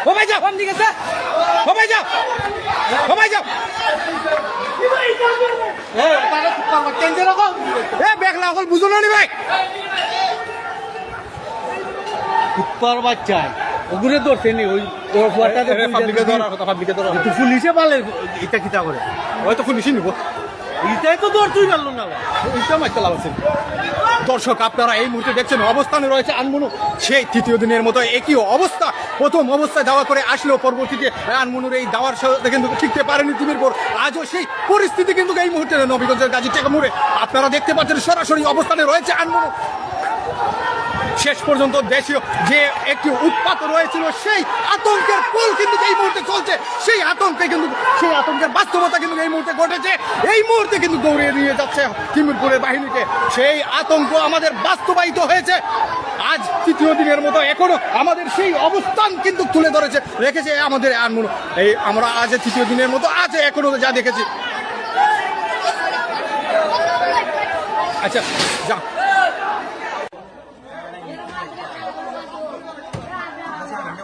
ও ভাই যাও দিকে যা ও ভাই যাও ও ভাই যাও এ বেগলা অকল বুঝো না নি ভাই? কুত্তার বাচ্চায় ওগুলো ধরছে নি ওই ওর ফুয়াটাতে পাবলিকে ধরার কথা পাবলিকে ধরার তো পুলিশে পালে এটা কিতা করে? হয়তো পুলিশই নিব। এটাই তো ধর তুই পারল না। এইটা মাইতে লাভ আছে। দর্শক, আপনারা এই মুহূর্তে দেখছেন অবস্থানে রয়েছে আনমনু। সেই তৃতীয় দিনের মতো একই অবস্থা। প্রথম অবস্থায় দাওয়া করে আসলেও পরবর্তীতে আনমনুর এই দাওয়ার সাথে কিন্তু ঠিকতে পারেনি তিমির পর। আজও সেই পরিস্থিতি কিন্তু এই মুহূর্তে নবীগঞ্জের গাজী টেকা মুড়ে আপনারা দেখতে পাচ্ছেন সরাসরি অবস্থানে রয়েছে আনমনু। শেষ পর্যন্ত দেশীয় যে একটি উৎপাত রয়েছিল, সেই আতঙ্কের পোল কিন্তু এই মুহূর্তে চলছে। সেই আতঙ্কে কিন্তু, সেই আতঙ্কের বাস্তবতা কিন্তু এই মুহূর্তে ঘটেছে। এই মুহূর্তে কিন্তু দৌড়িয়ে নিয়ে যাচ্ছে তিমিরপুরের বাহিনীকে। সেই আতঙ্ক আমাদের বাস্তবায়িত হয়েছে। আজ তৃতীয় দিনের মতো এখনও আমাদের সেই অবস্থান কিন্তু তুলে ধরেছে। রেখেছে আমাদের আনমন এই আমরা আজ তৃতীয় দিনের মতো আজ এখনও যা দেখেছি। আচ্ছা যা।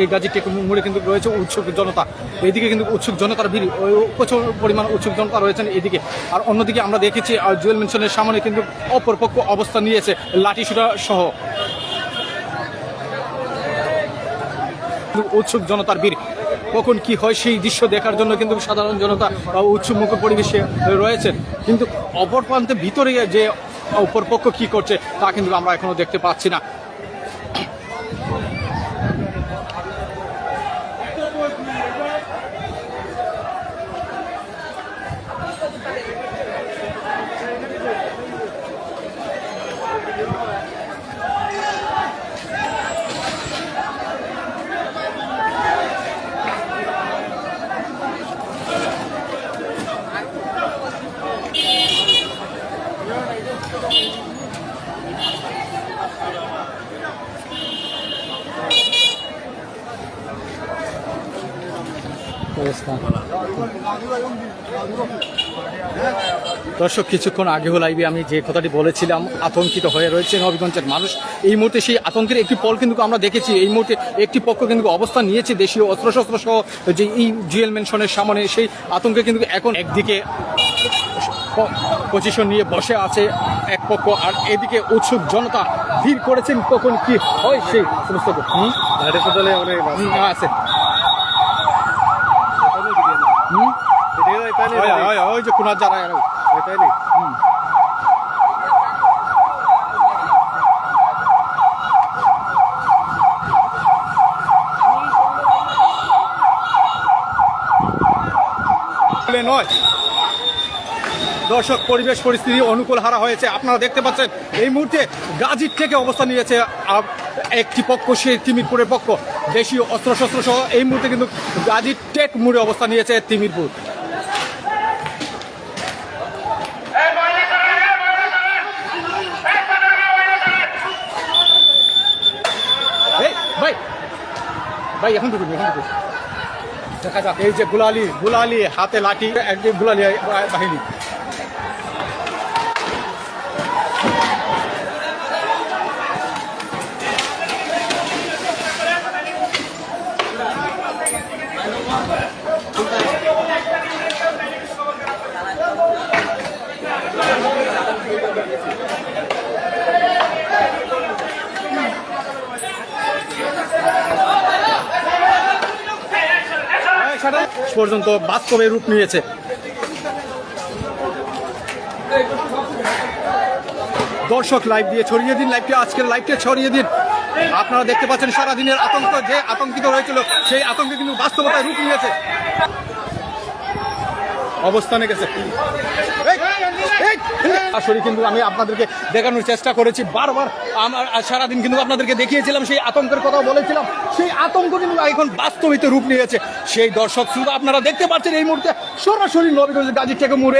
এই গাজী টেকু মোড়ে কিন্তু রয়েছে উৎসুক জনতা। এইদিকে কিন্তু উৎসুক জনতার ভিড় প্রচুর পরিমাণ উৎসুক জনতা রয়েছেন এদিকে। আর অন্যদিকে আমরা দেখেছি জুয়েল মেনশনের সামনে কিন্তু অপরপক্ষ অবস্থান নিয়েছে লাঠি সুটা সহ উৎসুক জনতার ভিড় কখন কি হয় সেই দৃশ্য দেখার জন্য কিন্তু সাধারণ জনতা আহ, উৎসুক মুখ পরিবেশে রয়েছেন। কিন্তু অপর প্রান্তে ভিতরে যে অপরপক্ষ কি করছে তা কিন্তু আমরা এখনও দেখতে পাচ্ছি না। দর্শক কিছুক্ষণ আগেও লাইভে আমি যে কথাটি বলেছিলাম আতঙ্কিত হয়ে রয়েছে নবীগঞ্জের মানুষ। এই মুহূর্তে সেই আতঙ্কের একটি পল কিন্তু আমরা দেখেছি। এই মুহূর্তে একটি পক্ষ কিন্তু অবস্থান নিয়েছে দেশীয় অস্ত্রশস্ত্র সহ যে এই জুয়েল মেনশনের সামনে। সেই আতঙ্কে কিন্তু এখন একদিকে পজিশন নিয়ে বসে আছে এক পক্ষ আর এদিকে উৎসুক জনতা ভিড় করেছেন। কখন কি হয় সেই সমস্ত আছে হুম? হয়, হয়, হয়, ওই যে কুনার যারা এরা। হুম। নয়। দর্শক পরিবেশ পরিস্থিতি অনুকূল হারা হয়েছে। আপনারা দেখতে পাচ্ছেন এই মুহূর্তে গাজীর থেকে অবস্থান নিয়েছে একটি পক্ষ সেই তিমিরপুরের পক্ষ। দেশীয় অস্ত্রশস্ত্র সহ এই মুহূর্তে কিন্তু গাজীর টেক মুড়ে অবস্থান নিয়েছে তিমিরপুর এই ভাই ভাই, এখন ঢুকুন এখন ঢুকুন। দেখা যাক, এই যে গুলালি গুলালি, হাতে লাঠি, একদিন গুলালি বাহিনী। পর্যন্ত বাস্তবে রূপ নিয়েছে। দর্শক লাইভ দিয়ে ছড়িয়ে দিন লাইভটি আজকের লাইভটি ছড়িয়ে দিন। আপনারা দেখতে পাচ্ছেন সারাদিনের আতঙ্ক, যে আতঙ্কিত হয়েছিল সেই আতঙ্কে কিন্তু বাস্তবতায় রূপ নিয়েছে। অবস্থানে গেছে। আসলে কিন্তু আমি আপনাদেরকে দেখানোর চেষ্টা করেছি। বারবার আমার সারাদিন কিন্তু আপনাদেরকে দেখিয়েছিলাম, সেই আতঙ্কের কথা বলেছিলাম। সেই আতঙ্ক কিন্তু এখন বাস্তবিত রূপ নিয়েছে। সেই দর্শক শুধু আপনারা দেখতে পাচ্ছেন এই মুহূর্তে সরাসরি নবীগঞ্জ গাজীর থেকে মুড়ে